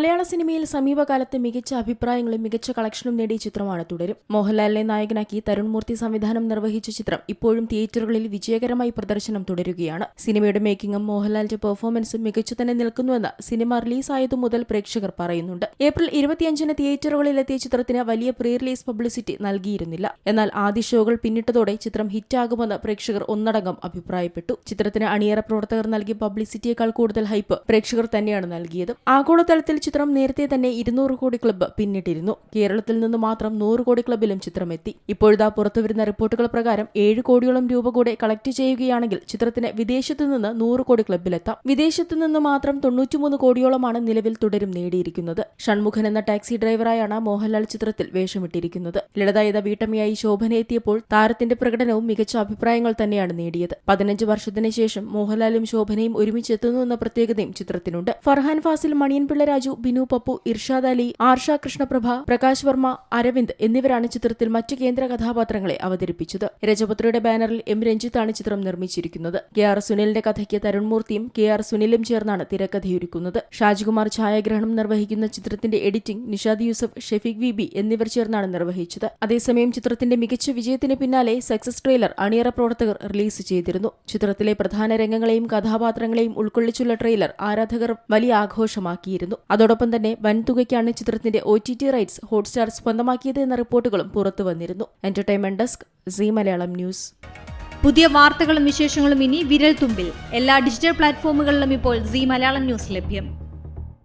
മലയാള സിനിമയിൽ സമീപകാലത്ത് മികച്ച അഭിപ്രായങ്ങളും മികച്ച കളക്ഷനും നേടിയ ചിത്രമാണ് തുടരും. മോഹൻലാലിനെ നായകനാക്കി തരുൺ മൂർത്തി സംവിധാനം നിർവഹിച്ച ചിത്രം ഇപ്പോഴും തിയേറ്ററുകളിൽ വിജയകരമായി പ്രദർശനം തുടരുകയാണ്. സിനിമയുടെ മേക്കിംഗും മോഹൻലാലിന്റെ പെർഫോമൻസും മികച്ചു തന്നെ നിൽക്കുന്നുവെന്ന് സിനിമ റിലീസായതു മുതൽ പ്രേക്ഷകർ പറയുന്നുണ്ട്. ഏപ്രിൽ ഇരുപത്തിയഞ്ചിന് തിയേറ്ററുകളിലെത്തിയ ചിത്രത്തിന് വലിയ പ്രീ റിലീസ് പബ്ലിസിറ്റി നൽകിയിരുന്നില്ല. എന്നാൽ ആദ്യ ഷോകൾ പിന്നിട്ടതോടെ ചിത്രം ഹിറ്റാകുമെന്ന് പ്രേക്ഷകർ ഒന്നടങ്കം അഭിപ്രായപ്പെട്ടു. ചിത്രത്തിന് അണിയറ പ്രവർത്തകർ നൽകിയ പബ്ലിസിറ്റിയേക്കാൾ കൂടുതൽ ഹൈപ്പ് പ്രേക്ഷകർ തന്നെയാണ് നൽകിയത്. ആഗോളതലത്തിൽ ചിത്രം നേരത്തെ തന്നെ ഇരുന്നൂറ് കോടി ക്ലബ്ബ് പിന്നിട്ടിരുന്നു. കേരളത്തിൽ നിന്ന് മാത്രം നൂറ് കോടി ക്ലബിലും ചിത്രമെത്തി. ഇപ്പോഴത്തെ പുറത്തുവരുന്ന റിപ്പോർട്ടുകൾ പ്രകാരം ഏഴ് കോടിയോളം രൂപ കൂടെ കളക്ട് ചെയ്യുകയാണെങ്കിൽ ചിത്രത്തിന് വിദേശത്തു നിന്ന് നൂറ് കോടി ക്ലബിലെത്താം വിദേശത്തു നിന്ന് മാത്രം തൊണ്ണൂറ്റിമൂന്ന് കോടിയോളമാണ് നിലവിൽ തുടരും നേടിയിരിക്കുന്നത്. ഷൺമുഖൻ എന്ന ടാക്സി ഡ്രൈവറായാണ് മോഹൻലാൽ ചിത്രത്തിൽ വേഷമിട്ടിരിക്കുന്നത്. ലളിതായത വീട്ടമ്മയായി ശോഭന എത്തിയപ്പോൾ താരത്തിന്റെ പ്രകടനവും മികച്ച അഭിപ്രായങ്ങൾ തന്നെയാണ് നേടിയത്. പതിനഞ്ച് വർഷത്തിന് ശേഷം മോഹൻലാലും ശോഭനയും ഒരുമിച്ചെത്തുന്നു എന്ന പ്രത്യേകതയും ചിത്രത്തിനുണ്ട്. ഫർഹാൻ ഫാസിൽ മണിയൻ പിള്ള രാജു ബിനു പപ്പു ഇർഷാദ് അലി ആർഷ കൃഷ്ണപ്രഭ പ്രകാശ് വർമ്മ അരവിന്ദ് എന്നിവരാണ് ചിത്രത്തിൽ മറ്റ് കേന്ദ്ര കഥാപാത്രങ്ങളെ അവതരിപ്പിച്ചത്. രജപുത്രയുടെ ബാനറിൽ എം. രഞ്ജിത്താണ് ചിത്രം നിർമ്മിച്ചിരിക്കുന്നത്. കെ. ആർ. സുനിലിന്റെ കഥയ്ക്ക് തരുൺമൂർത്തിയും കെ. ആർ. സുനിലും ചേർന്നാണ് തിരക്കഥയൊരുക്കുന്നത്. ഷാജികുമാർ ഛായാഗ്രഹണം നിർവഹിക്കുന്ന ചിത്രത്തിന്റെ editing Nishad Yusuf Shefeeq V. B. എന്നിവർ ചേർന്നാണ് നിർവഹിച്ചത്. അതേസമയം ചിത്രത്തിന്റെ മികച്ച വിജയത്തിന് പിന്നാലെ സക്സസ് ട്രെയിലർ അണിയറ പ്രവർത്തകർ റിലീസ് ചെയ്തിരുന്നു. ചിത്രത്തിലെ പ്രധാന രംഗങ്ങളെയും കഥാപാത്രങ്ങളെയും ഉൾക്കൊള്ളിച്ചുള്ള ട്രെയിലർ ആരാധകർ വലിയ ആഘോഷമാക്കിയിരുന്നു. അതോടൊപ്പം തന്നെ വൻതുകയ്ക്കാണ് ചിത്രത്തിന്റെ O T T rights Hotstar സ്വന്തമാക്കിയത് എന്ന റിപ്പോർട്ടുകളും പുറത്തു വന്നിരുന്നു. Entertainment desk Zee Malayalam news. പുതിയ വാർത്തകളും വിശേഷങ്ങളും ഇനി വിരൽ തുമ്പിൽ എല്ലാ ഡിജിറ്റൽ പ്ലാറ്റ്ഫോമുകളിലും ഇപ്പോൾ സി മലയാളം ന്യൂസ് ലഭ്യം.